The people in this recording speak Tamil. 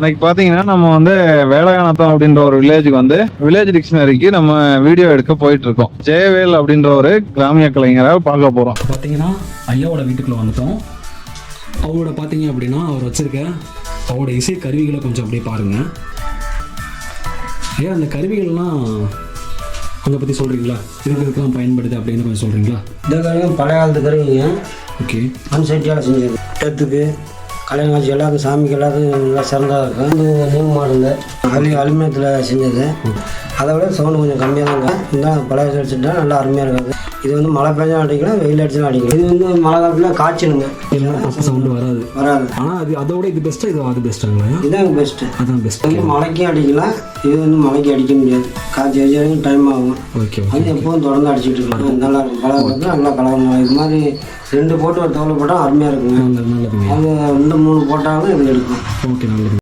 இன்னைக்கு பாத்தீங்கன்னா நம்ம வந்து வேலகானத்தம் அப்படின்ற ஒரு வில்லேஜுக்கு வந்து வில்லேஜ் டிக்ஷனரிக்கு நம்ம வீடியோ எடுக்க போயிட்டு இருக்கோம் ஜெயவேல் அப்படின்ற ஒரு கிராமிய கலைஞரை பார்க்க போறோம். பார்த்தீங்கன்னா ஐயாவோட வீட்டுக்குள்ளே வந்துட்டோம். அவரோட பார்த்தீங்க அப்படின்னா அவர் வச்சிருக்க அவரோட இசை கருவிகளை கொஞ்சம் அப்படியே பாருங்க. ஐயா அந்த கருவிகள்லாம் அதை பற்றி சொல்கிறீங்களா இதுக்கு இதுக்கெல்லாம் பயன்படுது அப்படின்னு கொஞ்சம் சொல்கிறீங்களா இந்த பழைய காலத்து கருவிங்க. ஓகே மண் சட்டியால் செஞ்சது டத்துக்கு கல்யாணம் எல்லாத்துக்கும் சாமிக்கு எல்லாத்துக்கும் நல்லா சிறந்ததாக இருக்கும். இது நியூ மாடலு அலி அலுமினியத்தில் செஞ்சது. அதை விட சவுண்டு கொஞ்சம் கம்மியாக தான் இருக்கும். இந்த பழைய அடிச்சுட்டா நல்லா அருமையாக இருக்காது. இது வந்து மழை பெஞ்சா அடிக்கலாம் வெயில் அடிச்சுனா அடிக்கலாம் இது வந்து மழை காலத்தில் காய்ச்சலுங்க. சவுண்டு வராது. வராது. ஆனால் அது அதோட இது பெஸ்ட்டாக இது அது பெஸ்ட்டாங்களா இதுதான் பெஸ்ட்டு அதான் பெஸ்ட் மழைக்கும் அடிக்கலாம் இது வந்து மழைக்கு அடிக்க முடியாது. காய்ச்சி வச்சு வரைக்கும் டைம் ஆகும். ஓகே அது எப்பவும் தொடர்ந்து அடிச்சிட்டு இருக்கலாம் நல்லா இருக்கும். கலர் நல்லா கலர் இது மாதிரி ரெண்டு போட்டு ஒரு தவளை போட்டால் அருமையாக இருக்குங்க. அது ரெண்டு மூணு போட்டாலும் இது எடுக்கும். ஓகே நல்லது.